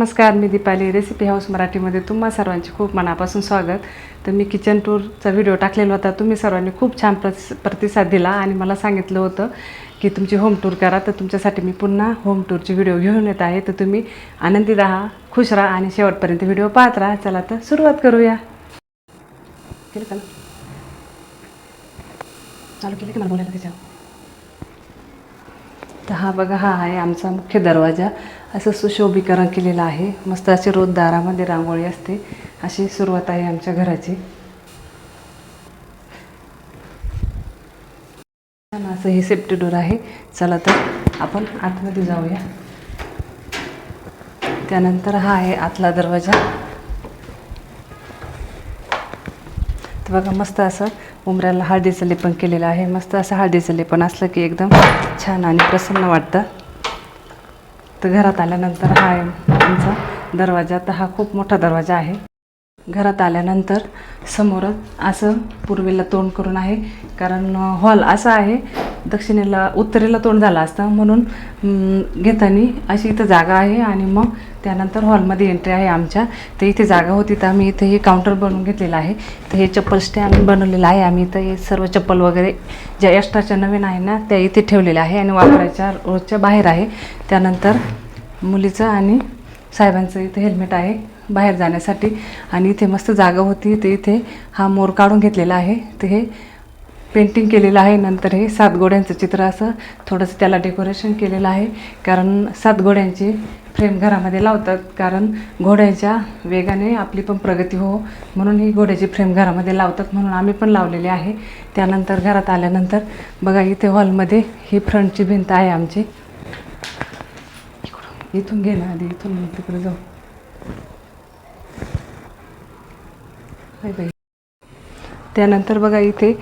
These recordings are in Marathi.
नमस्कार मी दीपाली. रेसिपी हाऊस मराठीमध्ये तुम्हा सर्वांचे खूप मनापासून स्वागत. तर मी किचन टूरचा व्हिडिओ टाकलेला होता. तुम्ही सर्वांनी खूप छान प्रति प्रतिसाद दिला आणि मला सांगितलं होतं की तुमची होम टूर करा. तर तुमच्यासाठी मी पुन्हा होम टूरची व्हिडिओ घेऊन येत आहे. तर तुम्ही आनंदी राहा खुश राहा आणि शेवटपर्यंत व्हिडिओ पाहत राहा. चला तर सुरुवात करूया. केलं का ना? चालू केलं की मला बोलायला त्याच्यावर? तर हा बघा हा आहे आमचा मुख्य दरवाजा. असं सुशोभीकरण केलेलं आहे. मस्त अशी रोज दारामध्ये रांगोळी असते. अशी सुरुवात आहे आमच्या घराची. असं हे सेफ्टी डोर आहे. चला तर आपण आतमध्ये जाऊया. त्यानंतर हा आहे आतला दरवाजा. बघा मस्त असं उमऱ्याला हळदीचं लेपन केलेलं आहे. मस्त असं हळदीचं लेपन असलं की एकदम छान आणि प्रसन्न वाटतं. तर घरात आल्यानंतर हा आमचा दरवाजा. तर हा खूप मोठा दरवाजा आहे. घरात आल्यानंतर समोरच असं पूर्वेला तोंड करून आहे. कारण हॉल असा आहे. दक्षिणेला उत्तरेला तोंड झालं असतं. म्हणून घेताना अशी इथं जागा आहे आणि मग त्यानंतर हॉलमध्ये एंट्री आहे आमच्या. तर इथे जागा होती तर आम्ही इथे हे काउंटर बनवून घेतलेलं आहे. तर हे चप्पल स्टँड बनवलेलं आहे. आम्ही इथं हे सर्व चप्पल वगैरे ज्या एक्स्ट्राच्या नवीन आहे ना त्या इथे ठेवलेल्या आहे आणि वापरायच्या रोजच्या बाहेर आहे. त्यानंतर मुलीचं आणि साहेबांचं इथं हेल्मेट आहे. बाहेर जाण्यासाठी. आणि इथे मस्त जागा होती. ते इथे हा मोर काढून घेतलेला आहे. ते हे पेंटिंग केलेलं आहे. नंतर हे सात घोड्यांचं चित्र असं थोडंसं त्याला डेकोरेशन केलेलं आहे. कारण सात घोड्यांची फ्रेम घरामध्ये लावतात. कारण घोड्यांच्या वेगाने आपली पण प्रगती हो. म्हणून ही घोड्याची फ्रेम घरामध्ये लावतात. म्हणून आम्ही पण लावलेली आहे. त्यानंतर घरात आल्यानंतर बघा इथे हॉलमध्ये ही फ्रंटची भिंत आहे आमची. इथून घे ना आधी. इथून तिकडे जाऊ. बाई त्यानंतर बघा इथे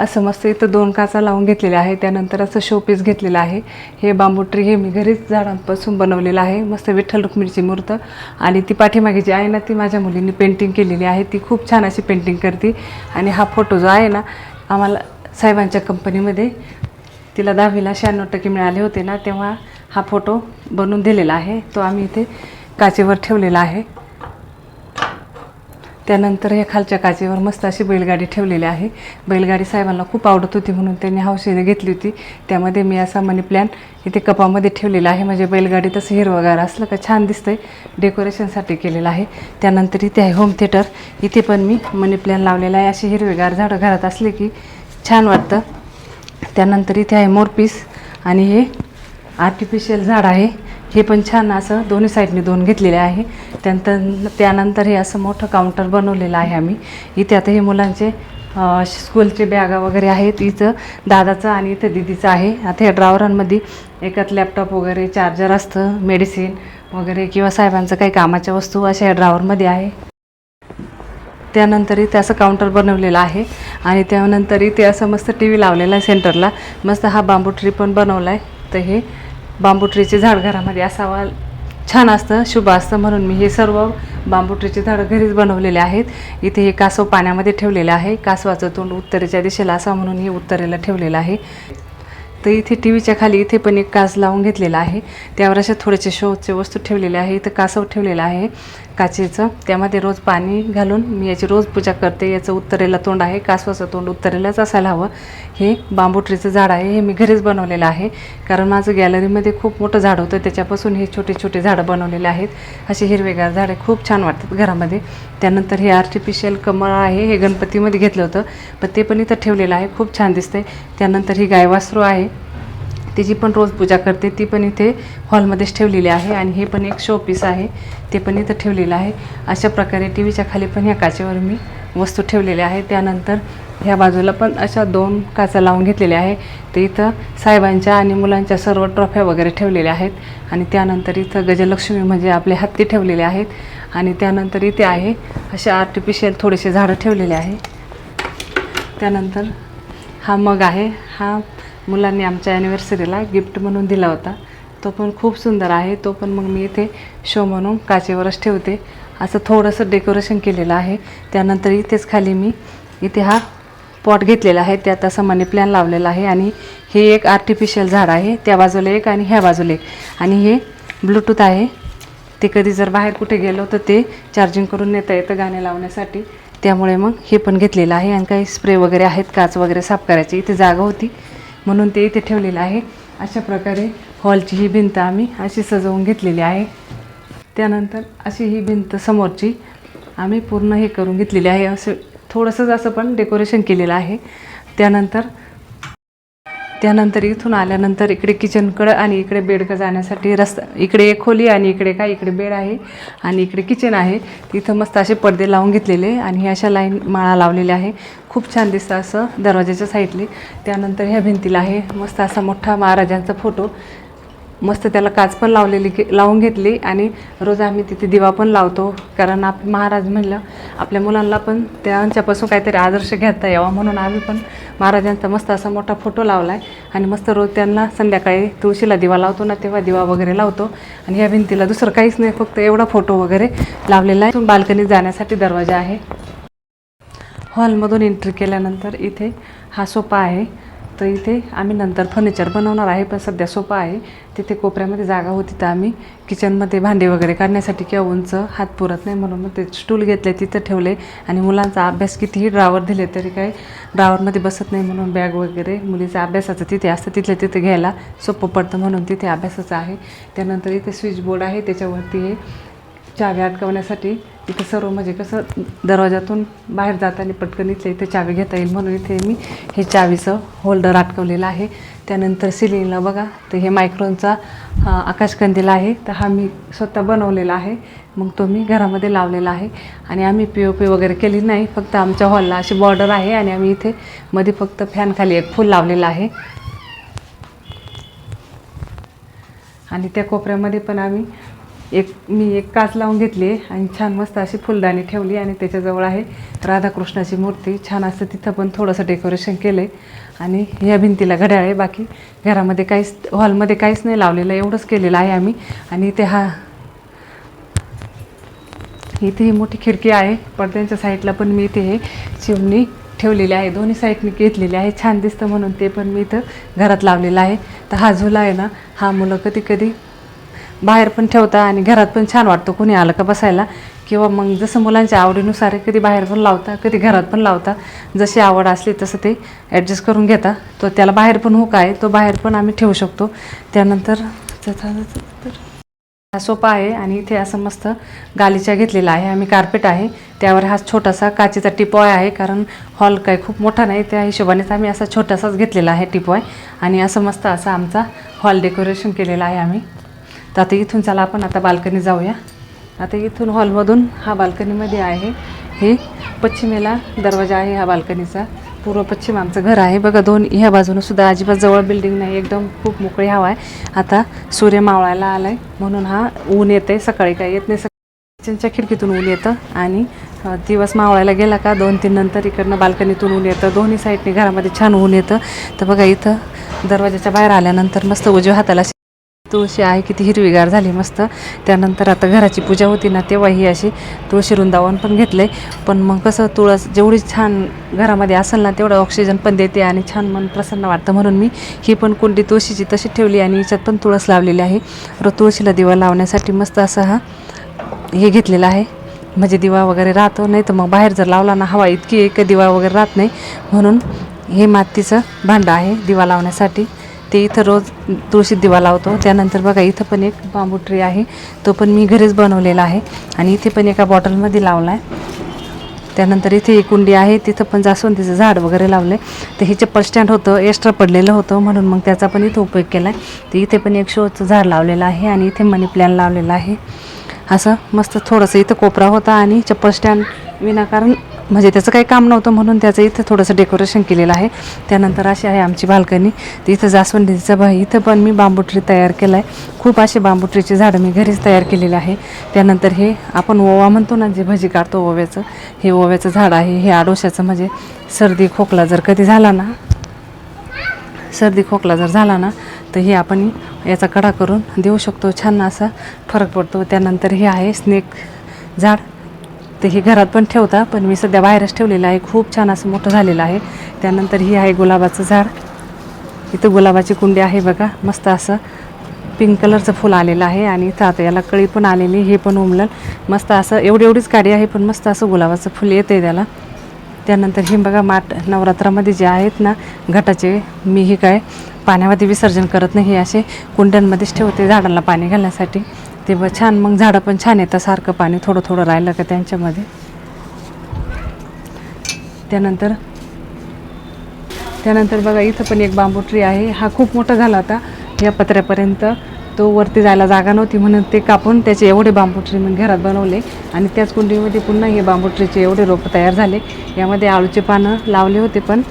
असं मस्त इथं दोन काचा लावून घेतलेल्या आहे त्यानंतर असं शोपीस घेतलेलं आहे. हे बांबू ट्री हे मी घरीच झाडांपासून बनवलेलं आहे. मस्त विठ्ठल रुक्मिणीची मूर्त आणि ती पाठीमागे जी आहे ना ती माझ्या मुलींनी पेंटिंग केलेली आहे. ती खूप छान अशी पेंटिंग करते आणि हा फोटो जो आहे ना आम्हाला साहेबांच्या कंपनीमध्ये तिला दहावीला शहाण्णव टक्के मिळाले होते ना तेव्हा हा फोटो बनवून दिलेला आहे. तो आम्ही इथे काचेवर ठेवलेला आहे. त्यानंतर या खालच्या काचेवर मस्त अशी बैलगाडी ठेवलेली आहे. बैलगाडी साहेबांना खूप आवडत होती म्हणून त्यांनी हौशीने घेतली होती. त्यामध्ये मी असा मनी प्लॅन इथे कपामध्ये ठेवलेला आहे. म्हणजे बैलगाडी तसं हिरवगार असलं का छान दिसतंय. डेकोरेशनसाठी केलेलं आहे. त्यानंतर इथे आहे होम थिएटर इथे पण मी मनी प्लॅन लावलेला आहे. अशी हिरवेगार झाडं घरात असले की छान वाटतं. त्यानंतर इथे आहे मोरपीस आणि हे आर्टिफिशियल झाड आहे. हे पण छान असं दोन्ही साईडने दोन घेतलेले आहे. त्यानंतर त्यानंतर हे असं मोठं काउंटर बनवलेलं आहे आम्ही. इथे आता हे मुलांचे स्कूलचे बॅगा वगैरे आहेत. इथं दादाचं आणि इथं दिदीचं आहे. आता ह्या ड्रावरांमध्ये एकात लॅपटॉप वगैरे चार्जर असतं मेडिसिन वगैरे किंवा साहेबांचं काही कामाच्या वस्तू अशा या ड्रावरमध्ये आहे. त्यानंतर इथे असं काउंटर बनवलेलं आहे. आणि त्यानंतर इथे असं मस्त टी व्ही लावलेला आहे सेंटरला मस्त हा बांबू ट्री पण बनवला आहे तर हे बांबू ट्रीचे झाड घरामध्ये असावा. छान असतं शुभ असतं म्हणून मी हे सर्व बांबू ट्रीचे झाडं घरीच बनवलेले आहेत. इथे हे कासव पाण्यामध्ये ठेवलेलं आहे. कासवाचं तोंड उत्तरेच्या दिशेला असा म्हणून हे उत्तरेला ठेवलेलं आहे. तर इथे टी व्हीच्या खाली इथे पण एक कास लावून घेतलेला आहे. त्यावर अशा थोडेसे शोचे वस्तू ठेवलेले आहे. इथं कासव ठेवलेलं आहे. काचेचं. त्यामध्ये रोज पाणी घालून मी याची रोज पूजा करते. याचं उत्तरेला तोंड आहे कासवाचं तोंड उत्तरेलाच असायला हवं. हे बांबूट्रीचं झाड आहे हे मी घरीच बनवलेलं आहे. कारण माझं गॅलरीमध्ये खूप मोठं झाड होतं. त्याच्यापासून हे छोटे छोटे झाडं बनवलेले आहेत. असे हिरवेगार झाडे खूप छान वाटतात घरामध्ये. त्यानंतर हे आर्टिफिशियल कमळ आहे हे गणपतीमध्ये घेतलं होतं. पण ते पण इथं ठेवलेलं आहे. खूप छान दिसतंय. त्यानंतर ही गायवासरू आहे. तिची पण रोज पूजा करते. ती पण इथे हॉलमध्येच ठेवलेली आहे आणि हे पण एक शोपीस आहे. ते पण इथं ठेवलेलं आहे. अशा प्रकारे टी व्हीच्या खाली पण ह्या काचेवर मी वस्तू ठेवलेल्या आहे त्यानंतर ह्या बाजूला पण अशा दोन काचा लावून घेतलेल्या आहे ते इथं साहेबांच्या आणि मुलांच्या सर्व ट्रॉफ्या वगैरे ठेवलेल्या आहेत. आणि त्यानंतर इथं गजलक्ष्मी म्हणजे आपले हत्ती ठेवलेले आहेत. आणि त्यानंतर इथे आहे असे आर्टिफिशियल थोडेसे झाडं ठेवलेले आहे. त्यानंतर हा मग आहे. हा मुलांनी आमच्या ॲनिव्हर्सरीला गिफ्ट म्हणून दिला होता. तो पण खूप सुंदर आहे. तो पण मग मी इथे शो म्हणून काचेवरच ठेवते. असं थोडंसं डेकोरेशन केलेलं आहे. त्यानंतर इथेच खाली मी इथे हा पॉट घेतलेला आहे. त्यात असं मनी प्लॅन लावलेला आहे आणि हे एक आर्टिफिशियल झाड आहे. त्या बाजूला एक आणि ह्या बाजूला एक. आणि हे ब्लूटूथ आहे. ते कधी जर बाहेर कुठे गेलो तर ते चार्जिंग करून नेता येतं गाणे लावण्यासाठी. त्यामुळे मग हे पण घेतलेलं आहे. आणि काही स्प्रे वगैरे आहेत. काच वगैरे साफ करायची. इथे जागा होती. म्हणून ते इथे ठेवलेलं आहे. अशा प्रकारे हॉलची ही भिंत आम्ही अशी सजवून घेतलेली आहे. त्यानंतर अशी ही भिंत समोरची आम्ही पूर्ण हे करून घेतलेली आहे. असं थोडंसंच असं पण डेकोरेशन केलेलं आहे. त्यानंतर त्यानंतर इथून आल्यानंतर इकडे किचनकडं आणि इकडे बेडकडं जाण्यासाठी रस्ता इकडे एक खोली आणि इकडे काय इकडे बेड आहे आणि इकडे किचन आहे. तिथं मस्त असे पडदे लावून घेतलेले आणि हे अशा लाईन माळा लावलेल्या आहे. खूप छान दिसतं असं दरवाजाच्या साईडले. त्यानंतर ह्या भिंतीला आहे मस्त असा मोठा महाराजांचा फोटो. मस्त त्याला काच पण लावलेली की लावून घेतली आणि रोज आम्ही तिथे दिवा पण लावतो. कारण आप महाराज म्हणलं आपल्या मुलांना पण त्यांच्यापासून काहीतरी आदर्श घेता यावा म्हणून आम्ही पण महाराजांचा मस्त असा मोठा फोटो लावला आहे आणि मस्त रोज त्यांना संध्याकाळी तुळशीला दिवा लावतो ना तेव्हा दिवा वगैरे लावतो. आणि या भिंतीला दुसरं काहीच नाही फक्त एवढा फोटो वगैरे लावलेला आहे. बाल्कनीत जाण्यासाठी दरवाजा आहे. हॉलमधून एंट्री केल्यानंतर इथे हा सोफा आहे. तर इथे आम्ही नंतर फर्निचर बनवणार आहे पण सध्या सोपा आहे. तिथे कोपऱ्यामध्ये जागा होती तर आम्ही किचनमध्ये भांडे वगैरे काढण्यासाठी किंवा उंच हात पुरत नाही म्हणून मग ते स्टूल घेतले तिथं ठेवले. आणि मुलांचा अभ्यास कितीही ड्रावर दिले तरी काही ड्रावरमध्ये बसत नाही म्हणून बॅग वगैरे मुलीचा अभ्यासाचं तिथे असतं तिथले तिथे घ्यायला सोपं पडतं म्हणून तिथे अभ्यासाचं आहे. त्यानंतर इथे स्विच बोर्ड आहे त्याच्यावरती हे चावी अटकवण्यासाठी इथं सर्व म्हणजे कसं दरवाजातून बाहेर जाताना पटकन इथल्या इथे चावी घेता येईल म्हणून इथे मी हे चावीचं होल्डर अटकवलेलं आहे. त्यानंतर सिलिंगला बघा तर हे मायक्रोनचा आकाशकंदील आहे. तर हा मी स्वतः बनवलेला आहे. मग तो मी घरामध्ये लावलेला आहे. आणि आम्ही पी ओ पी वगैरे केली नाही. फक्त आमच्या हॉलला अशी बॉर्डर आहे आणि आम्ही इथे मध्ये फक्त फॅनखाली एक फूल लावलेलं आहे. आणि त्या कोपऱ्यामध्ये पण आम्ही एक मी एक काच लावून घेतली आहे आणि छान मस्त अशी फुलदाणी ठेवली आणि त्याच्याजवळ आहे राधाकृष्णाची मूर्ती. छान असं तिथं पण थोडंसं डेकोरेशन केलं आहे आणि ह्या भिंतीला घड्याळ आहे बाकी घरामध्ये काहीच हॉलमध्ये काहीच नाही लावलेलं एवढंच केलेलं आहे आम्ही. आणि ते हा इथे ही मोठी खिडकी आहे. पडद्यांच्या साईडला पण मी इथे हे चिमणी ठेवलेली आहे. दोन्ही साईडनी घेतलेली आहे. छान दिसतं म्हणून ते पण मी इथं घरात लावलेलं आहे. तर हा झुला आहे ना हा मुलं कधी कधी बाहेर पण ठेवता आणि घरात पण छान वाटतं कोणी आलं का बसायला. किंवा मग जसं मुलांच्या आवडीनुसार आहे कधी बाहेर पण लावता कधी घरात पण लावता. जशी आवड असली तसं ते ॲडजस्ट करून घेता. तो त्याला बाहेर पण हुक आहे तो बाहेर पण आम्ही ठेवू शकतो. त्यानंतर हा सोपा आहे आणि इथे असं मस्त गालीचा घेतलेला आहे. आम्ही कार्पेट आहे. त्यावर हा छोटासा काचेचा टिपॉय आहे कारण हॉल काही खूप मोठा नाही. त्या हिशोबानेच आम्ही असा छोटासाच घेतलेला आहे टिपॉय. आणि असं मस्त असा आमचा हॉल डेकोरेशन केलेला आहे आम्ही. तर आता इथून चला आपण आता बाल्कनी जाऊया. आता इथून हॉलमधून हा बाल्कनीमध्ये आहे. हे पश्चिमेला दरवाजा आहे ह्या बाल्कनीचा. पूर्व पश्चिम आमचं घर आहे. बघा दोन ह्या बाजूनं सुद्धा अजिबात जवळ बिल्डिंग नाही. एकदम खूप मोकळी हवा आहे. आता सूर्य मावळायला आला आहे म्हणून हा ऊन येते सकाळी काय येत नाही. किचनच्या खिडकीतून ऊन येतं. आणि दिवस मावळायला गेला का दोन तीन नंतर इकडनं बाल्कनीतून ऊन येतं. दोन्ही साईडने घरामध्ये छान ऊन येतं. तर बघा इथं दरवाजाच्या बाहेर आल्यानंतर मस्त उजव्या हाताला तुळशी आहे किती हिरवीगार झाली मस्त. त्यानंतर आता घराची पूजा होती ना तेव्हा ही अशी तुळशी वृंदावन पण घेतलं आहे पण मग कसं तुळस जेवढी छान घरामध्ये असेल ना तेवढं ऑक्सिजन पण देते आणि छान मन प्रसन्न वाटतं म्हणून मी ही पण कुंडी तुळशीची तशी ठेवली आणि याच्यात पण तुळस लावलेली आहे. र तुळशीला दिवा लावण्यासाठी मस्त असा हा हे घेतलेलं आहे. म्हणजे दिवा वगैरे राहतो नाही तर मग बाहेर जर लावला ना हवा इतकी एक दिवा वगैरे राहत नाही. म्हणून हे मातीचं भांडं आहे दिवा लावण्यासाठी. ते इथं रोज तुळशीत दिवा लावतो. त्यानंतर बघा इथं पण एक बांबू ट्री आहे. तो पण मी घरीच बनवलेला आहे. आणि इथे पण एका बॉटलमध्ये लावला आहे त्यानंतर इथे एक कुंडी आहे. तिथं पण जास्वंदीचं झाड वगैरे लावलं आहे तर हे चप्पल स्टँड होतं एक्स्ट्रा पडलेलं होतं. म्हणून मग त्याचा पण इथं उपयोग केला आहे तर इथे पण एक शोचं झाड लावलेलं आहे आणि इथे मनी प्लॅन लावलेला आहे. असं मस्त थोडंसं इथं कोपरा होता आणि चप्पल स्टँड विनाकारण म्हणजे त्याचं काही काम नव्हतं म्हणून त्याचं इथं थोडंसं डेकोरेशन केलेलं आहे. त्यानंतर अशी आहे आमची बाल्कनी. तर इथं जास्वंदीचं भाई इथं पण मी बांबू ट्री तयार केला आहे खूप असे बांबू ट्रीचे झाडं मी घरीच तयार केलेले आहे. त्यानंतर हे आपण ओवा म्हणतो ना जे भजी काढतो ओव्याचं हे ओव्याचं झाड आहे. हे आडोशाचं म्हणजे सर्दी खोकला जर कधी झाला ना सर्दी खोकला जर झाला ना तर हे आपण याचा कडा करून देऊ शकतो. छान असा फरक पडतो. त्यानंतर हे आहे स्नेक झाड. तर हे घरात पण ठेवता पण मी सध्या बाहेरच ठेवलेलं आहे. खूप छान असं मोठं झालेलं आहे. त्यानंतर ही आहे गुलाबाचं झाड. इथं गुलाबाची कुंडी आहे बघा. मस्त असं पिंक कलरचं फुल आलेलं आहे आणि इथं आता याला कळी पण आलेली हे पण उमलं मस्त असं एवढी एवढीच काडी आहे पण मस्त असं गुलाबाचं फुल येतं आहे त्याला. त्यानंतर हे बघा माठ नवरात्रामध्ये जे आहेत ना घटाचे मी हे काय पाण्यामध्ये विसर्जन करत नाही हे असे. कुंड्यांमध्येच ठेवते झाडांना पाणी घालण्यासाठी. ते ब छान मग झाडं पण छान येतं सारखं पाणी थोडं थोडं राहिलं का त्यांच्यामध्ये. त्यानंतर त्यानंतर बघा इथं पण एक बांबू ट्री आहे. हा खूप मोठा झाला होता. या पत्र्यापर्यंत तो वरती जायला जागा नव्हती म्हणून ते कापून त्याचे एवढे बांबू ट्री मग घरात बनवले. आणि त्याच कुंडीमध्ये पुन्हा हे बांबू ट्रीचे एवढे रोपं तयार झाले. यामध्ये आळूचे पानं लावले होते पण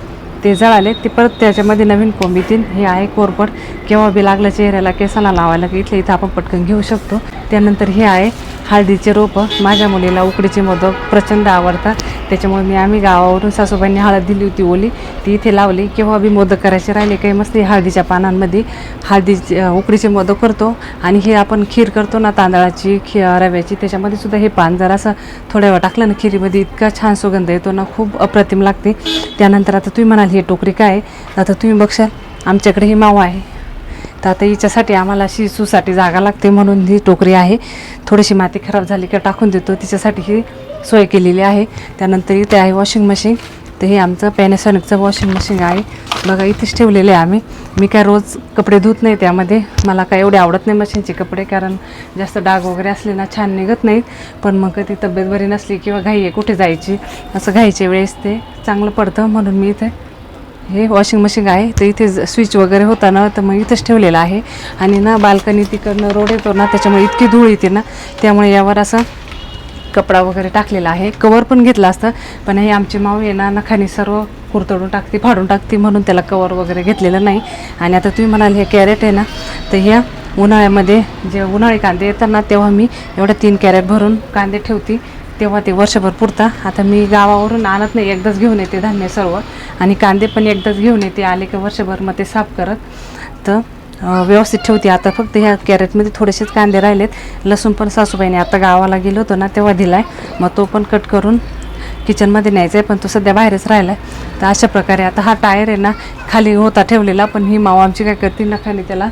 ते जळाले ते परत त्याच्यामध्ये नवीन कोंब येतील हे आहे कोरपड केव्हा बी लागलं चेहऱ्याला केसाला लावायला की इथलं इथं आपण पटकन घेऊ शकतो. त्यानंतर हे आहे हळदीचे रोपं. माझ्या मुलीला उकडीचे मोदक प्रचंड आवडतात. त्याच्यामुळे मी आम्ही गावावरून सासूबाईंनी हळद दिली होती ओली ती इथे लावली. केव्हा बी मोदक करायचे राहिले काही मस्त हळदीच्या पानांमध्ये हळदी उकडीचे मोदक करतो. आणि हे आपण खीर करतो ना तांदळाची खी रव्याची त्याच्यामध्ये सुद्धा हे पान जरासं थोड्या वेळ टाकलं ना खिरीमध्ये इतका छान सुगंध येतो ना खूप अप्रतिम लागते. त्यानंतर आता तुम्ही म्हणाल ही टोकरी काय? आहे? आता तुम्ही बघशाल आमच्याकडे ही मावा आहे. तर आता हिच्यासाठी आम्हाला शिसूसाठी जागा लागते म्हणून ही टोकरी आहे. थोडीशी माती खराब झाली का टाकून देतो. तिच्यासाठी ही सोय केलेली आहे. त्यानंतर इथे आहे वॉशिंग मशीन तर हे आमचं पॅनेसॉनिकचं वॉशिंग मशीन आहे. बघा इथेच ठेवलेले आहे आम्ही. मी काय रोज कपडे धुत नाही त्यामध्ये. मला काय एवढे आवडत नाही मशीनचे कपडे कारण जास्त डाग वगैरे असले ना छान निघत नाहीत. पण मग कधी तब्येत बरी नसली किंवा घाई आहे कुठे जायची? असं घाईच्या वेळेस ते चांगलं पडतं म्हणून मी इथे हे वॉशिंग मशीन आहे. तर इथे स्विच वगैरे होता ना तर मग इथंच ठेवलेलं आहे. आणि ना बाल्कनी तिकडनं रोड येतो ना त्याच्यामुळे इतकी धूळ येते ना त्यामुळे यावर असं कपडा वगैरे टाकलेला आहे. कवर पण घेतला असतं पण हे आमची माऊ आहे ना नखानी सर्व कुरतडून टाकते फाडून टाकते म्हणून त्याला कवर वगैरे घेतलेलं नाही. आणि आता तुम्ही म्हणाल हे कॅरेट आहे ना तर ह्या उन्हाळ्यामध्ये जे उन्हाळी कांदे येतात ना तेव्हा मी एवढ्या तीन कॅरेट भरून कांदे ठेवते. तेव्हा ते वर्षभर पुरता. आता मी गावावरून आणत नाही एकदाच घेऊन येते धान्य सर्व. आणि कांदे पण एकदाच घेऊन येते आले की वर्षभर मग ते साफ करत. तर व्यवस्थित ठेवते. आता फक्त ह्या कॅरेटमध्ये थोडेसेच कांदे राहिलेत. लसूण पण सासूबाईने आता गावाला गेलो होतो ना तेव्हा दिला आहे मग तो पण कट करून किचनमध्ये न्यायचा आहे पण तो सध्या बाहेरच राहिला आहे तर अशा प्रकारे आता हा टायर आहे ना खाली होता ठेवलेला पण ही मावा आमची काय करते ना खाली त्याला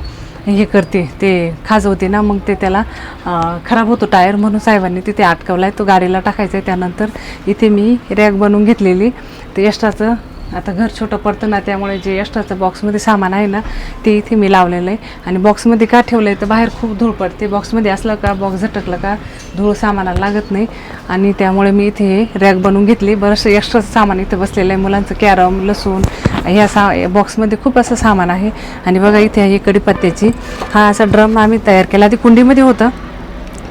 हे करते ते खाजवते ना मग ते त्याला खराब होतो टायर म्हणून साहेबांनी तिथे अटकवला आहे तो गाडीला टाकायचा आहे त्यानंतर इथे मी रॅक बनवून घेतलेली. ते एक्स्ट्राचं आता घर छोटं पडतं ना त्यामुळे जे एक्स्ट्राचं बॉक्समध्ये सामान आहे ना ते इथे मी लावलेलं आहे. आणि बॉक्समध्ये का ठेवलं आहे तर बाहेर खूप धूळ पडते. बॉक्समध्ये असलं का बॉक्स झटकलं का धूळ सामानाला लागत नाही. आणि त्यामुळे मी इथे रॅक बनवून घेतली. बरंचसं एक्स्ट्राचं सामान इथे बसलेलं आहे. मुलांचं कॅरम लसूण ह्या सा बॉक्समध्ये खूप असं सामान आहे. आणि बघा इथे आहे कढीपत्त्याची. हा असा ड्रम आम्ही तयार केला. आधी कुंडीमध्ये होतं.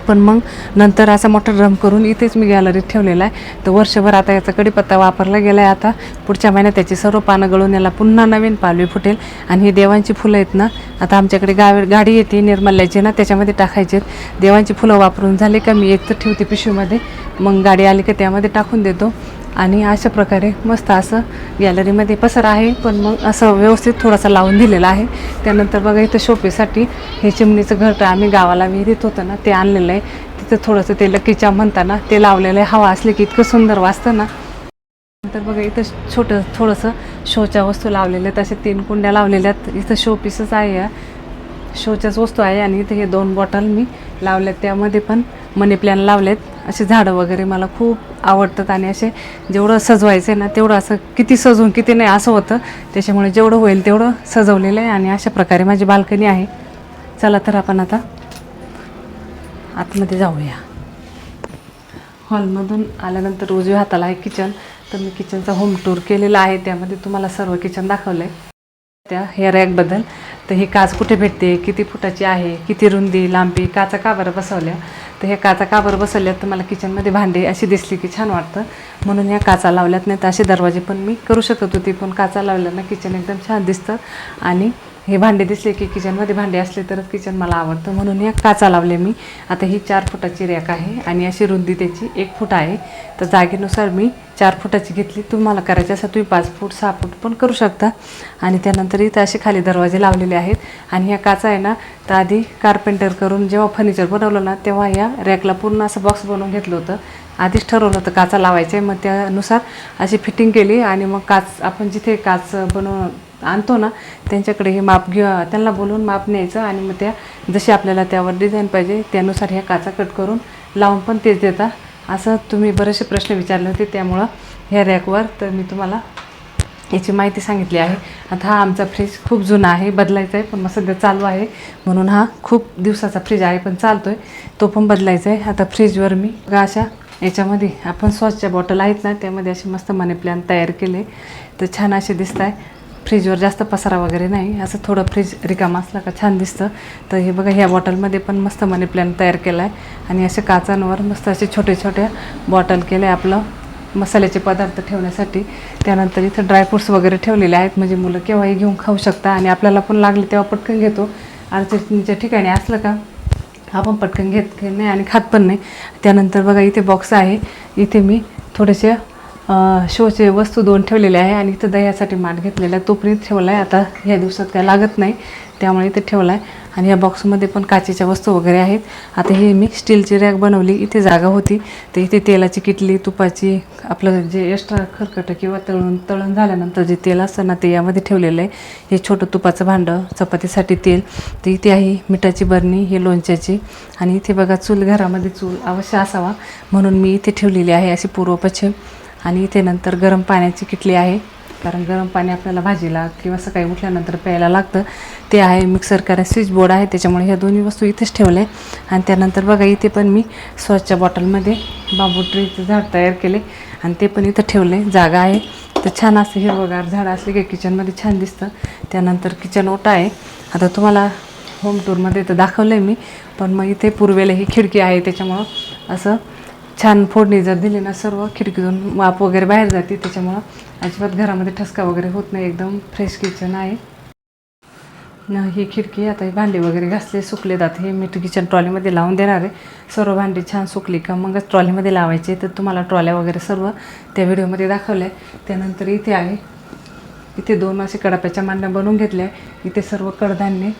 पण मग नंतर असा मोठा ड्रम करून इथेच मी गॅलरीत ठेवलेला आहे. तर वर्षभर आता याचा कढीपत्ता वापरला गेला आहे आता. पुढच्या महिन्यात त्याची सर्व पानं गळून याला पुन्हा नवीन पालवी फुटेल. आणि ही देवांची फुलं आहेत ना आता आमच्याकडे गावी गाडी येते निर्मल्याची ना त्याच्यामध्ये टाकायचे. आहेत देवांची फुलं वापरून झाले का मी एक तर ठेवते पिशवीमध्ये. मग गाडी आली का त्यामध्ये टाकून देतो. आणि अशा प्रकारे मस्त असं गॅलरीमध्ये पसर आहे. पण मग असं व्यवस्थित थोडासा लावून दिलेला आहे. त्यानंतर बघा इथं शोपेसाठी हे चिमणीचं घरटं आम्ही गावाला विहिरीत होतं ना ते आणलेलं आहे. तिथं थोडंसं ते लकीच्या म्हणताना ते लावलेलं आहे. हवा असली की इतकं सुंदर वाजतं ना. नंतर बघा इथं छोटं थोडंसं शोच्या वस्तू लावलेल्या आहेत. अशा तीन कुंड्या लावलेल्या आहेत. इथं शो पीसच आहे. या शोच्याच वस्तू आहे आणि इथे हे दोन बॉटल मी लावल्यात त्यामध्ये पण. मनी प्लॅन लावलेत. असे झाडं वगैरे मला खूप आवडतात आणि असे जेवढं सजवायचं आहे ना तेवढं असं किती सजवून किती नाही असं होतं. त्याच्यामुळे जेवढं होईल तेवढं सजवलेलं आहे आणि अशा प्रकारे माझी बाल्कनी आहे. चला तर आपण आता आतमध्ये जाऊया. हॉलमधून आल्यानंतर उजव्या हाताला आहे किचन. तर मी किचनचा होम टूर केलेला आहे. त्यामध्ये तुम्हाला सर्व किचन दाखवलं आहे त्या हेअर रॅकबद्दल. तर ही काच कुठे भेटते? किती फुटाची आहे? किती रुंदी लांबी? काचा का बरं बसवल्या? तर हे काचा का बरं बसवल्यात? तर मला किचनमध्ये भांडे अशी दिसली की छान वाटतं. म्हणून या काचा लावल्यात नाही तर असे दरवाजे पण मी करू शकत होती पण काचा लावल्यानं किचन एकदम छान दिसतं. आणि हे भांडे दिसले की किचनमध्ये भांडे असले तरच किचन मला आवडतं. म्हणून या काचा लावले मी. आता ही चार फुटाची रॅक आहे आणि अशी रुंदी त्याची एक फूट आहे. तर जागेनुसार मी चार फुटाची घेतली. तुम्हाला करायची असं तुम्ही पाच फूट सहा फूट पण करू शकता. आणि त्यानंतर इथं असे खाली दरवाजे लावलेले आहेत. आणि ह्या काचा आहे ना तर आधी कार्पेंटर करून जेव्हा फर्निचर बनवलं ना तेव्हा या रॅकला पूर्ण असं बॉक्स बनवून घेतलं होतं. आधीच ठरवलं होतं काचा लावायचं आहे. मग त्यानुसार अशी फिटिंग केली आणि मग काच आपण जिथे काच बनवून आणतो ना त्यांच्याकडे हे माप घेऊ त्यांना बोलवून माप न्यायचं आणि मग त्या जशी आपल्याला त्यावर डिझाईन पाहिजे त्यानुसार ह्या काचा कट करून लावून पण तेच देता. असं तुम्ही बरेचसे प्रश्न विचारले होते त्यामुळं ह्या रॅकवर तर मी तुम्हाला याची माहिती सांगितली आहे. आता हा आमचा फ्रीज खूप जुना आहे बदलायचा आहे पण मग सध्या चालू आहे. म्हणून हा खूप दिवसाचा फ्रीज आहे पण चालतो आहे तो पण बदलायचा आहे. आता फ्रीजवर मी अशा याच्यामध्ये आपण स्वच्छ बॉटल आहेत ना त्यामध्ये असे मस्त मनी प्लॅन तयार केले. तर छान असे दिसत आहे फ्रीजवर जास्त पसारा वगैरे नाही. असं थोडं फ्रीज रिकामा असला का छान दिसतं. तर हे बघा ह्या बॉटलमध्ये पण मस्त मनी प्लॅन तयार केला आहे आणि असे काचांवर मस्त असे छोटे छोटे बॉटल केले आहे आपलं मसाल्याचे पदार्थ ठेवण्यासाठी. त्यानंतर इथं ड्रायफ्रूट्स वगैरे ठेवलेले आहेत. म्हणजे मुलं केव्हाही घेऊन खाऊ शकता. आणि आपल्याला पण लागले तेव्हा पटकन घेतो. अडचणीच्या ठिकाणी असलं का आपण पटकन घेत नाही आणि खात पण नाही. त्यानंतर बघा इथे बॉक्स आहे. इथे मी थोडेसे शोचे वस्तू दोन ठेवलेले आहे आणि इथं दह्यासाठी माठ घेतलेला आहे. तो ठेवला आहे आता ह्या दिवसात काय लागत नाही. त्यामुळे इथे ठेवला आहे आणि या बॉक्समध्ये पण काचेच्या वस्तू वगैरे आहेत. आता हे मी स्टीलची रॅक बनवली. इथे जागा होती. तर इथे तेलाची किटली तुपाची आपलं जे एक्स्ट्रा खरकटं किंवा तळून तळण झाल्यानंतर जे तेल असतं ना ते यामध्ये ठेवलेलं आहे. हे छोटं तुपाचं भांडं चपातीसाठी तेल. तर इथे आहे मिठाची बरणी हे लोणच्याची. आणि इथे बघा चूल घरामध्ये चूल अवश्य असावा. म्हणून मी इथे ठेवलेली आहे अशी पूर्वपश्चिम आणि इथे नंतर गरम पाण्याची किटली आहे. कारण गरम पाणी आपल्याला भाजीला किंवा सकाळी उठल्यानंतर प्यायला लागतं. ते आहे मिक्सर कारण स्विच बोर्ड आहे. त्याच्यामुळे ह्या दोन्ही वस्तू इथेच ठेवल्या. आणि त्यानंतर बघा इथे पण मी स्वच्छ बॉटलमध्ये बांबू ट्रीचं झाड तयार केले. आणि ते पण इथं ठेवले. जागा आहे. तर छान असं हिरवगार झाडं असले की किचनमध्ये छान दिसतं. त्यानंतर किचन ओटा आहे. आता तुम्हाला होम टूरमध्ये तर दाखवलं आहे मी. पण मग इथे पूर्वेला ही खिडकी आहे. त्याच्यामुळं असं छान फोडणी जर दिली ना सर्व खिडकीतून वाप वगैरे बाहेर जाते त्याच्यामुळं अजिबात घरामध्ये ठसका वगैरे होत नाही एकदम फ्रेश किचन आहे. न ही खिडकी आता ही भांडी वगैरे घासले सुकले जाते हे मी किचन ट्रॉलीमध्ये लावून देणार आहे. सर्व भांडी छान सुकली का मगच ट्रॉलीमध्ये लावायचे. तर तुम्हाला ट्रॉल्या वगैरे सर्व त्या व्हिडिओमध्ये दाखवल्या. त्यानंतर इथे आहे. इथे दोन असे कडाप्याच्या मांड्या बनवून घेतल्या. इथे सर्व कडधान्य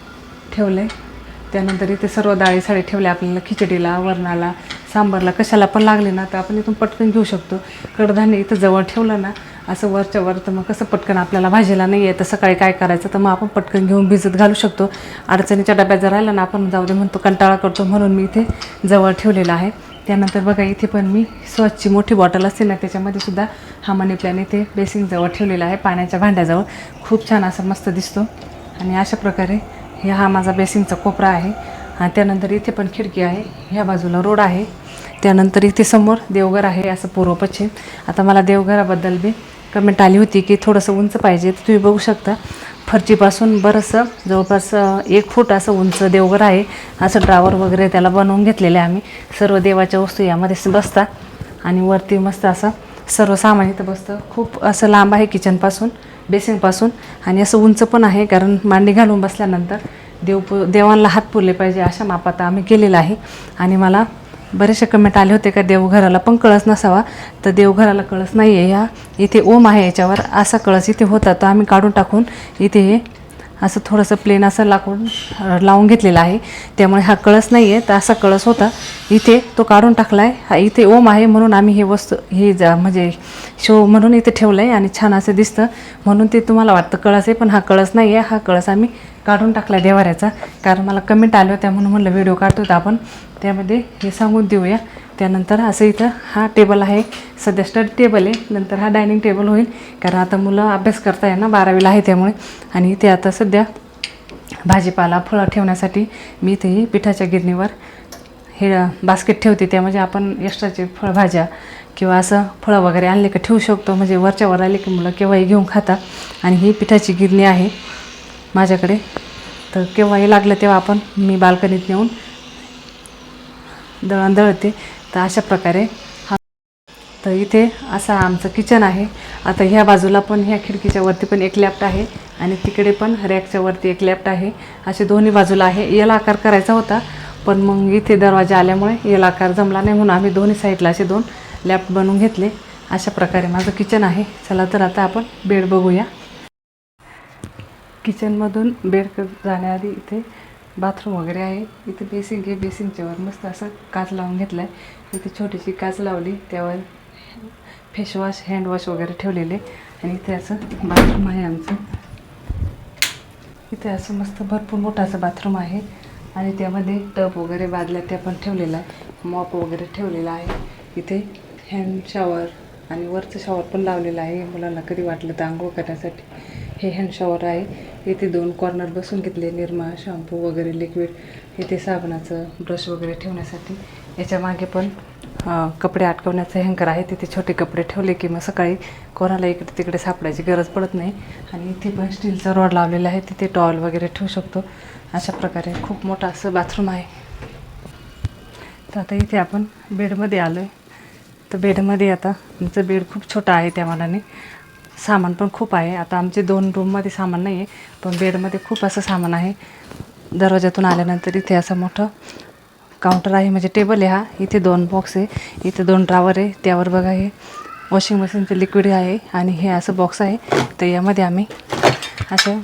ठेवलं आहे त्यानंतर इथे सर्व डाळी साडी ठेवल्या आपल्याला खिचडीला वरणाला सांबारला कशाला पण लागले ना तर आपण इथून पटकन घेऊ शकतो. कडधान्य इथं जवळ ठेवलं ना असं वरच्या वर तर मग कसं पटकन आपल्याला भाजीला नाही आहे तर सकाळी काय करायचं तर मग आपण पटकन घेऊन भिजत घालू शकतो. अडचणीच्या डब्यात जर राहिला ना आपण जाऊ दे म्हणतो कंटाळा करतो म्हणून मी इथे जवळ ठेवलेला आहे. त्यानंतर बघा इथे पण मी स्वच्छची मोठी बॉटल असते ना त्याच्यामध्ये सुद्धा हा मनी प्लॅन इथे बेसिंगजवळ ठेवलेला आहे पाण्याच्या भांड्याजवळ. खूप छान असा मस्त दिसतो. आणि अशा प्रकारे ह्या हा माझा बेसिनचा कोपरा आहे. आणि त्यानंतर इथे पण खिडकी आहे. ह्या बाजूला रोड आहे. त्यानंतर इथे समोर देवघर आहे असं पूर्व पश्चिम. आता मला देवघराबद्दल बी कमेंट आली होती की थोडंसं उंच पाहिजे. तर तुम्ही बघू शकता फरचीपासून बरंचसं जवळपास एक फूट असं उंच देवघर आहे. असं ड्रावर वगैरे त्याला बनवून घेतलेले आहे आम्ही. सर्व देवाच्या वस्तू यामध्ये बसतात. आणि वरती मस्त असं सर्व सामान इथं बसतं. खूप असं लांब आहे किचनपासून बेसिंगपासून. आणि असं उंच पण आहे कारण मांडी घालून बसल्यानंतर देव पु देवांना हात पुरले पाहिजे अशा मापात आम्ही केलेलं आहे. आणि मला बरेचसे कमेंट आले होते का देवघराला पण कळस नसावा. तर देवघराला कळस नाही आहे ह्या इथे ओम आहे याच्यावर. असा कळस इथे होता तर आम्ही काढून टाकून इथे हे असं थोडंसं प्लेन असं लाकूड लावून घेतलेलं आहे. त्यामुळे हा कळस नाही आहे तर असा कळस होता. इथे तो काढून टाकला आहे हा इथे ओम आहे म्हणून आम्ही हे वस्तू हे जा म्हणजे शो म्हणून इथे ठेवलं आहे आणि छान असं दिसतं. म्हणून ते तुम्हाला वाटतं कळस आहे पण हा कळस नाही आहे हा कळस आम्ही काढून टाकला देवाऱ्याचा. कारण मला कमेंट आलं होत्या म्हणून म्हणलं व्हिडिओ काढतो आपण त्यामध्ये हे सांगून देऊया. त्यानंतर असं इथं हा टेबल आहे. सध्या स्टडी टेबल आहे. नंतर हा डायनिंग टेबल होईल. कारण आता मुलं अभ्यास करता ना बारावीला आहे त्यामुळे. आणि ते आता सध्या भाजीपाला फळं ठेवण्यासाठी मी ते पिठाच्या गिरणीवर हे बास्केट ठेवते. त्यामध्ये आपण एक्स्ट्राचे फळभाज्या किंवा असं फळं वगैरे आणले का ठेवू शकतो. म्हणजे वरच्या वर आले की मुलं केव्हाही घेऊन खातात. आणि ही पिठाची गिरणी आहे माझ्याकडे. तर केव्हाही लागलं तेव्हा आपण मी बाल्कनीत नेऊन दळण दळते. तर अशा प्रकारे हा तर इथे असं आमचं किचन आहे. आता ह्या बाजूला पण ह्या खिडकीच्या वरती पण एक लॅप्ट आहे आणि तिकडे पण रॅकच्या वरती एक लॅप्ट आहे. असे दोन्ही बाजूला आहे. याला आकार करायचा होता पण मग इथे दरवाजा आल्यामुळे याला आकार जमला नाही म्हणून आम्ही दोन्ही साईडला असे दोन लॅप्ट बनवून घेतले. अशा प्रकारे माझं किचन आहे. चला तर आता आपण बेड बघूया. किचनमधून बेड जाण्याआधी इथे बाथरूम वगैरे आहे. इथे बेसिंग आहे. बेसिंगच्यावर मस्त असं काच लावून घेतला आहे इथे छोटीशी काच लावली त्यावर फेसवॉश हँडवॉश वगैरे ठेवलेले. आणि इथे असं बाथरूम आहे आमचं. इथे असं मस्त भरपूर मोठं असं बाथरूम आहे. आणि त्यामध्ये टब वगैरे बादल्या त्या पण ठेवलेला आहे मॉप वगैरे ठेवलेला आहे. इथे हँड शॉवर आणि वरचं शॉवर पण लावलेलं आहे. मुलांना कधी वाटलं तर आंघोळ करण्यासाठी. हे हँड शॉवर आहे. इथे दोन कॉर्नर बसून घेतले. निरमा शॅम्पू वगैरे लिक्विड इथे साबणाचं ब्रश वगैरे ठेवण्यासाठी. याच्या मागे पण कपडे अटकवण्याचं हँकर आहे. तिथे छोटे कपडे ठेवले की मग सकाळी कोणाला इकडे तिकडे सापडायची गरज पडत नाही. आणि इथे पण स्टीलचा रॉड लावलेला आहे. तिथे टॉल वगैरे ठेवू शकतो. अशा प्रकारे खूप मोठं असं बाथरूम आहे. तर आता इथे आपण बेडमध्ये आलो आहे तर बेडमध्ये आता आमचं बेड खूप छोटं आहे त्या मानाने. सामान पण खूप आहे. आता आमचे दोन रूममध्ये सामान नाही आहे पण बेडमध्ये खूप असं सामान आहे. दरवाजातून आल्यानंतर इथे असं मोठं काउंटर आहे म्हणजे टेबल आहे हा. इथे दोन बॉक्स आहे. इथे दोन ड्रावर आहे. त्यावर बघा हे वॉशिंग मशीनचं लिक्विड आहे आणि हे असं बॉक्स आहे. तर यामध्ये आम्ही असं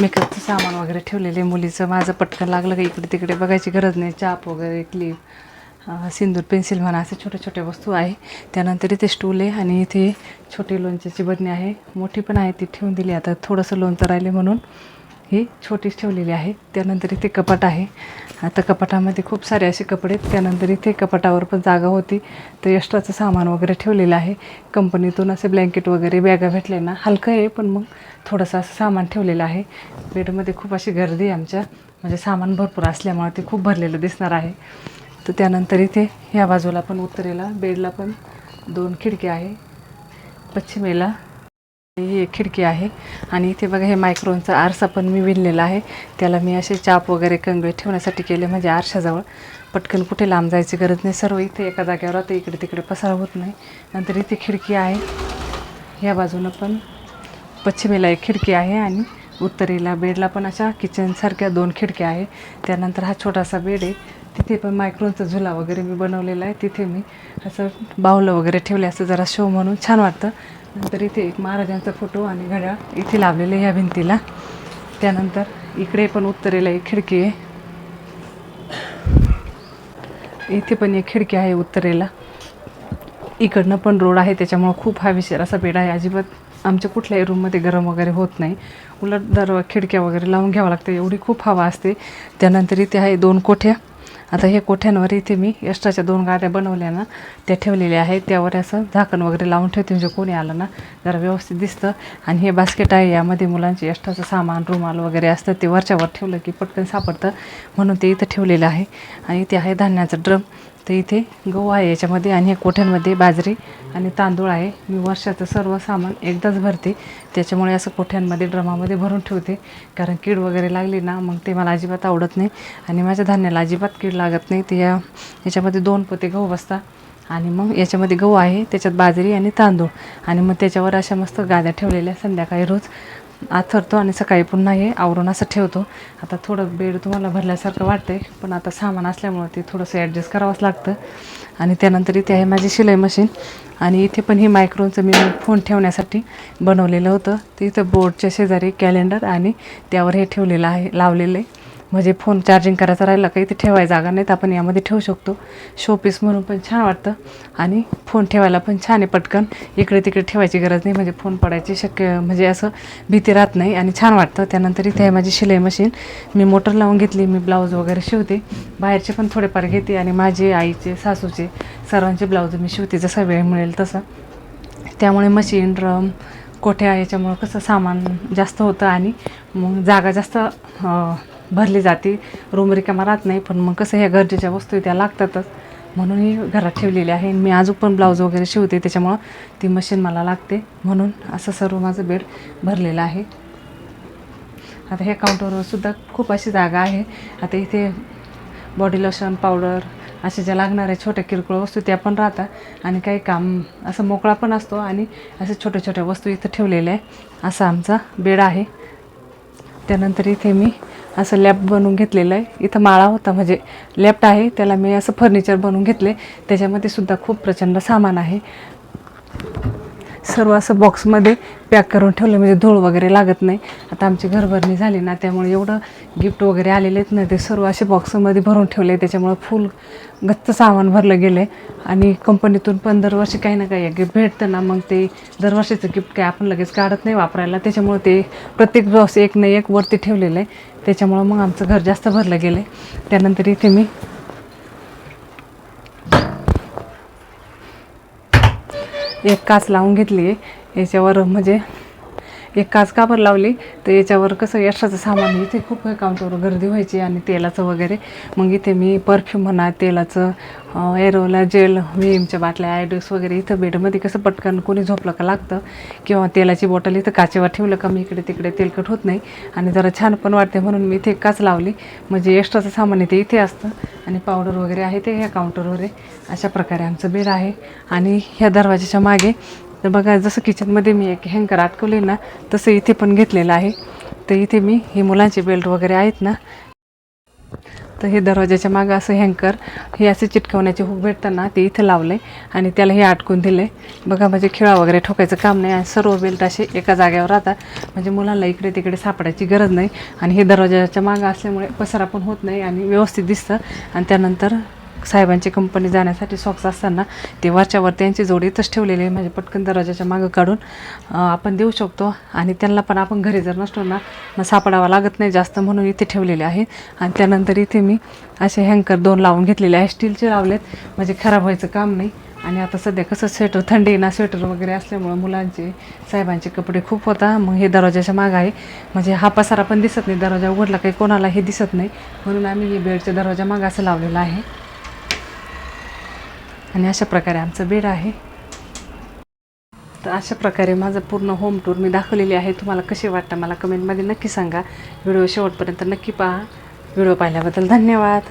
मेकअपचं सामान वगैरे ठेवलेले मुलीचं माझं पटकन लागलं का इकडे तिकडे बघायची गरज नाही. चाप वगैरे क्लिप सिंदूर पेन्सिल म्हणा असे छोट्या छोट्या वस्तू आहे. त्यानंतर इथे स्टूल आहे आणि इथे छोटी लोणच्याची बदणी आहे. मोठी पण आहे ती ठेवून दिली. आता थोडंसं लोणचं राहिले म्हणून. ही छोटीच ठेवलेली आहे. त्यानंतर इथे कपाट आहे. आता कपाटामध्ये खूप सारे असे कपडे आहेत. त्यानंतर इथे कपाटावर पण जागा होती. तर एक्स्ट्राचं सामान वगैरे ठेवलेलं आहे. कंपनीतून असे ब्लँकेट वगैरे बॅगा भेटले ना. हलकं आहे पण मग थोडंसं असं सामान ठेवलेलं आहे. बेडमध्ये खूप अशी गर्दी आहे आमच्या. म्हणजे सामान भरपूर असल्यामुळे ते खूप भरलेलं दिसणार आहे. तर त्यानंतर इथे ह्या बाजूला पण उत्तरेला बेडला पण दोन खिडक्या आहे. पश्चिमेला ही एक खिडकी आहे. आणि इथे बघा हे मायक्रोनचा आरसा पण मी विणलेला आहे. त्याला मी असे चाप वगैरे कंगवे ठेवण्यासाठी केले म्हणजे आरशाजवळ. पटकन कुठे लांब जायची गरज नाही. सर्व इथे एका जागेवर आता इकडे तिकडे पसार होत नाही. नंतर इथे खिडकी आहे. या बाजूनं पण पश्चिमेला एक खिडकी आहे आणि उत्तरेला बेडला पण अशा किचनसारख्या दोन खिडक्या आहे. त्यानंतर हा छोटासा बेड आहे. तिथे पण मायक्रोनचा झुला वगैरे मी बनवलेला आहे. तिथे मी असं बाहुलं वगैरे ठेवले असं जरा शो म्हणून छान वाटतं. नंतर इथे एक महाराजांचा फोटो आणि घड्याळ इथे लावलेले या भिंतीला. त्यानंतर इकडे पण उत्तरेला एक खिडकी आहे. इथे पण एक खिडकी आहे उत्तरेला. इकडनं पण रोड आहे त्याच्यामुळं खूप हवेशीर असा बेड आहे. अजिबात आमच्या कुठल्याही रूममध्ये गरम वगैरे होत नाही. उलट दर खिडक्या वगैरे लावून घ्यावं लागतं एवढी खूप हवा असते. त्यानंतर इथे आहे दोन कोठ्या. आता हे कोठ्यांवर इथे मी एक्स्ट्राच्या दोन गाड्या बनवल्या ना त्या ठेवलेल्या आहेत. त्यावर असं झाकण वगैरे लावून ठेवते म्हणजे कोणी आलं ना जरा व्यवस्थित दिसतं. आणि हे बास्केट आहे यामध्ये मुलांचे एक्स्ट्राचं सामान रुमाल वगैरे असतं. ते वरच्यावर ठेवलं की पटकन सापडतं. म्हणून ते इथं ठेवलेलं आहे. आणि इथे आहे धान्याचं ड्रम. तर इथे गहू आहे याच्यामध्ये आणि हे कोठ्यांमध्ये बाजरी आणि तांदूळ आहे. मी वर्षाचं सर्व सामान एकदाच भरते. त्याच्यामुळे असं कोठ्यांमध्ये ड्रमामध्ये भरून ठेवते. कारण कीड वगैरे लागली ना मग ते मला अजिबात आवडत नाही. आणि माझ्या धान्याला अजिबात कीड लागत नाही. ते या याच्यामध्ये दोन पोते गहू बसतात. आणि मग याच्यामध्ये गहू आहे त्याच्यात बाजरी आणि तांदूळ. आणि मग त्याच्यावर अशा मस्त गाद्या ठेवलेल्या संध्याकाळी रोज. आथरतो आणि सकाळी पुन्हा हे आवरून असं ठेवतो. आता थोडं बेड तुम्हाला भरल्यासारखं वाटतंय पण आता सामान असल्यामुळं ते थोडंसं ॲडजस्ट करावंच लागतं. आणि त्यानंतर इथे आहे माझी शिलाई मशीन आणि इथे पण ही मायक्रोनचं मी फोन ठेवण्यासाठी बनवलेलं होतं. ते इथं बोर्डच्या शेजारी कॅलेंडर आणि त्यावर हे ठेवलेलं आहे लावलेलं आहे. म्हणजे फोन चार्जिंग करायचा राहिला का इथे ठेवायला जागा नाही तर आपण यामध्ये ठेवू शकतो. शोपीस म्हणून पण छान वाटतं. आणि फोन ठेवायला पण छान आहे पटकन. इकडे तिकडे ठेवायची गरज नाही. म्हणजे फोन पडायची शक्य म्हणजे असं भीती राहत नाही आणि छान वाटतं. त्यानंतर इथे आहे माझी शिलाई मशीन मी मोटर लावून घेतली. मी ब्लाऊज वगैरे शिवते. बाहेरचे पण थोडेफार घेते आणि माझे आईचे सासूचे सर्वांचे ब्लाऊज मी शिवते. जसा वेळ मिळेल तसा. त्यामुळे मशीन ड्रम कोठ्या याच्यामुळं कसं सामान जास्त होतं आणि मग जागा जास्त भरली जाते. रूम रिकामा राहत नाही पण मग कसं ह्या गरजेच्या वस्तू त्या लागतातच. म्हणून ही घरात ठेवलेली आहे. मी अजून पण ब्लाऊज वगैरे शिवते त्याच्यामुळं ती मशीन मला लागते. म्हणून असं सर्व माझं बेड भरलेलं आहे. आता ह्या काउंटरवर सुद्धा खूप अशी जागा आहे. आता इथे बॉडी लोशन पावडर अशा ज्या लागणाऱ्या छोट्या किरकोळ वस्तू त्या पण राहतात. आणि काही काम असं मोकळा पण असतो आणि असे छोट्या छोट्या वस्तू इथं ठेवलेल्या आहे. असा आमचा बेड आहे. त्यानंतर इथे मी असं लॅप बनवून घेतलेलं आहे. इथं माळा होता म्हणजे लॅप्ट आहे त्याला मी असं फर्निचर बनवून घेतले. त्याच्यामध्ये सुद्धा खूप प्रचंड सामान आहे. सर्व असं बॉक्समध्ये पॅक करून ठेवलं म्हणजे धूळ वगैरे लागत नाही. आता आमची घरभरणी झाली ना त्यामुळे एवढं गिफ्ट वगैरे आलेले आहेत ना ते सर्व असे बॉक्समध्ये भरून ठेवले. त्याच्यामुळं फुल गच्च सामान भरलं गेलं आणि कंपनीतून पण दरवर्षी काही ना काही गिफ्ट भेटतं ना मग ते दरवर्षीचं गिफ्ट काय आपण लगेच काढत नाही वापरायला. त्याच्यामुळे ते प्रत्येक बॉक्स एक ना एक वरती ठेवलेलं आहे. त्याच्यामुळं मग आमचं घर जास्त भरलं गेलं आहे त्यानंतर इथे मी एक काच लावून घेतली आहे याच्यावर म्हणजे एक काच काबर लावली तर याच्यावर कसं एक्स्ट्राचं सामान इथे खूप काउंटरवर गर्दी व्हायची आणि तेलाचं वगैरे. मग इथे मी परफ्यूम म्हणा तेलाचं एरोला जेल व्हीमच्या बाटल्या आयडोस वगैरे इथं बेडमध्ये कसं पटकन कोणी झोपलं का लागतं? किंवा तेलाची बॉटल इथं काचेवर ठेवलं का? मी इकडे तिकडे तेलकट होत नाही. आणि जरा छान पण वाटते म्हणून मी इथे काच लावली. म्हणजे एक्स्ट्राचं सामान इथे इथे असतं. आणि पावडर वगैरे आहे ते ह्या काउंटरवर आहे. अशा प्रकारे आमचं बेड आहे. आणि ह्या दरवाजाच्या मागे तर बघा जसं किचनमध्ये मी एक हँकर अटकवले ना तसं इथे पण घेतलेलं आहे. तर इथे मी हे मुलांचे बेल्ट वगैरे आहेत ना तर हे दरवाजाच्या मागं असं हँकर हे असे चिटकवण्याचे हुक भेटताना ते इथं लावले आणि त्याला हे अटकून दिले बघा म्हणजे खिळा वगैरे ठोकायचं काम नाही आणि सर्व बेल्ट असे एका जागेवर राहतात. म्हणजे मुलांना इकडे तिकडे सापडायची गरज नाही. आणि हे दरवाजाच्या मागं असल्यामुळे पसरा पण होत नाही आणि व्यवस्थित दिसतं. आणि त्यानंतर साहेबांची कंपनी जाण्यासाठी सॉक्स असताना ते वरच्यावर त्यांची जोडी इथंच ठेवलेली आहे. म्हणजे पटकन दरवाजाच्या मागं काढून आपण देऊ शकतो. आणि त्यांना पण आपण घरी जर नसतो ना मग सापडावा लागत नाही जास्त म्हणून इथे ठेवलेले आहेत आणि त्यानंतर इथे मी असे हँकर दोन लावून घेतलेले आहे. स्टीलचे लावलेत. म्हणजे खराब व्हायचं काम नाही. आणि आता सध्या कसं स्वेटर थंडी ना स्वेटर वगैरे असल्यामुळं मुलांचे साहेबांचे कपडे खूप होता. मग हे दरवाजाच्या मागं आहे. म्हणजे हा पसारा पण दिसत नाही. दरवाजा उघडला काही कोणाला हे दिसत नाही. म्हणून आम्ही हे बेडच्या दरवाजा मागं असं लावलेलं आहे. आणि अशा प्रकारे आमचं बेड आहे. तर अशा प्रकारे माझं पूर्ण होम टूर मी दाखवलेली आहे. तुम्हाला कसे वाटतं मला कमेंटमध्ये नक्की सांगा. व्हिडिओ शेवटपर्यंत नक्की पहा. व्हिडिओ पाहिल्याबद्दल धन्यवाद.